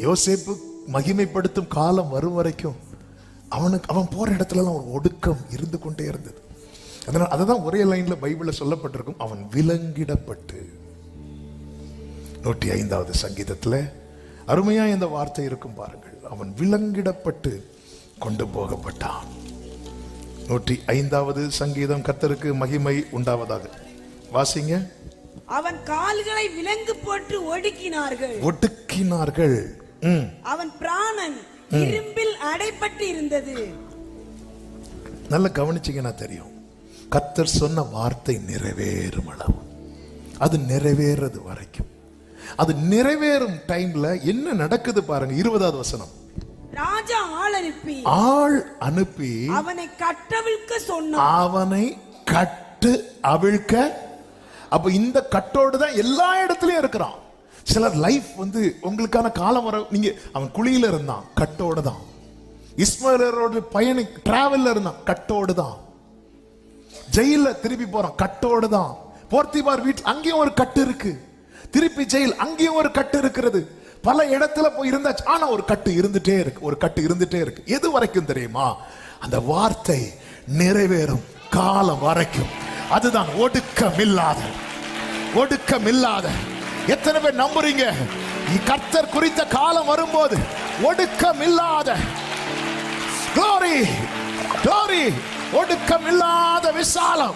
யோசேப்பு மகிமைப்படுத்தும் காலம் வரும் வரைக்கும் அவனுக்கு அவன் போற இடத்துலலாம் ஒரு ஒடுக்கம் இருந்து கொண்டே இருந்தது. அதனால அதுதான் ஒரே லைன்ல பைபிள்ல சொல்லப்பட்டிருக்கும். அவன் விலங்கிடப்பட்டு. நூற்றி ஐந்தாவது சங்கீதத்துல அருமையா இந்த வார்த்தை இருக்கும் பாருங்கள். அவன் விலங்கிடப்பட்டு கொண்டு போகப்பட்டான். நூற்றி ஐந்தாவது சங்கீதம் கத்தருக்கு மகிமை உண்டாவதாக. வாசிங்க. அவன் கால்களை விலங்கு போட்டு ஒடுக்கினார்கள். ஒடுக்கினார்கள். அவன் பிராணன் இரும்பில் அடைப்பட்டு இருந்தது நல்லா கவனிச்சீங்கன்னா தெரியும். கத்தர் சொன்ன வார்த்தை நிறைவேறும் அளவு. அது நிறைவேறது வரைக்கும். அது நிறைவேறும் டைம்ல என்ன நடக்குது பாருங்க இருபதாவது வசனம். ராஜா ஆள் அனுப்பி ஆள் அனுப்பி அவனை கட்டவிழ்க்க சொன்னான். அவனை கட்டு அவிழ்க்க. அப்ப இந்த கட்டோடு தான் எல்லா இடத்துலயும் இருக்கிறான். சிலர் லைஃப் வந்து உங்களுக்கான காலம் வர நீங்க அவன் குழியில இருந்தான் கட்டோடு தான். இஸ்மாயிலரோட பயணி டிராவல்ல இருந்தான் கட்டோடு தான். ஜெயில திருப்பி போறான் கட்டோடு தான். போர்த்திபார் வீட்டில் அங்கேயும் ஒரு கட்டு இருக்கு. திருப்பி ஜெயில் அங்கேயும் ஒரு கட்டு இருக்கிறது. பல இடத்துல போய் இருந்தாச்சு ஆனா ஒரு கட்டு இருந்துட்டே இருக்கு ஒரு கட்டு இருந்துட்டே இருக்கு. எது வரைக்கும் தெரியுமா? அந்த வார்த்தை நிறைவேறும் காலம் வரைக்கும். அதுதான் ஒடுக்கம் இல்லாத ஒடுக்கம் இல்லாத எத்தனை பேர் நம்புறீங்க? கர்த்தர் குறித்த காலம் வரும்போது ஒடுக்கம் இல்லாத glory ஒடுக்கம் இல்லாத விசாலம்.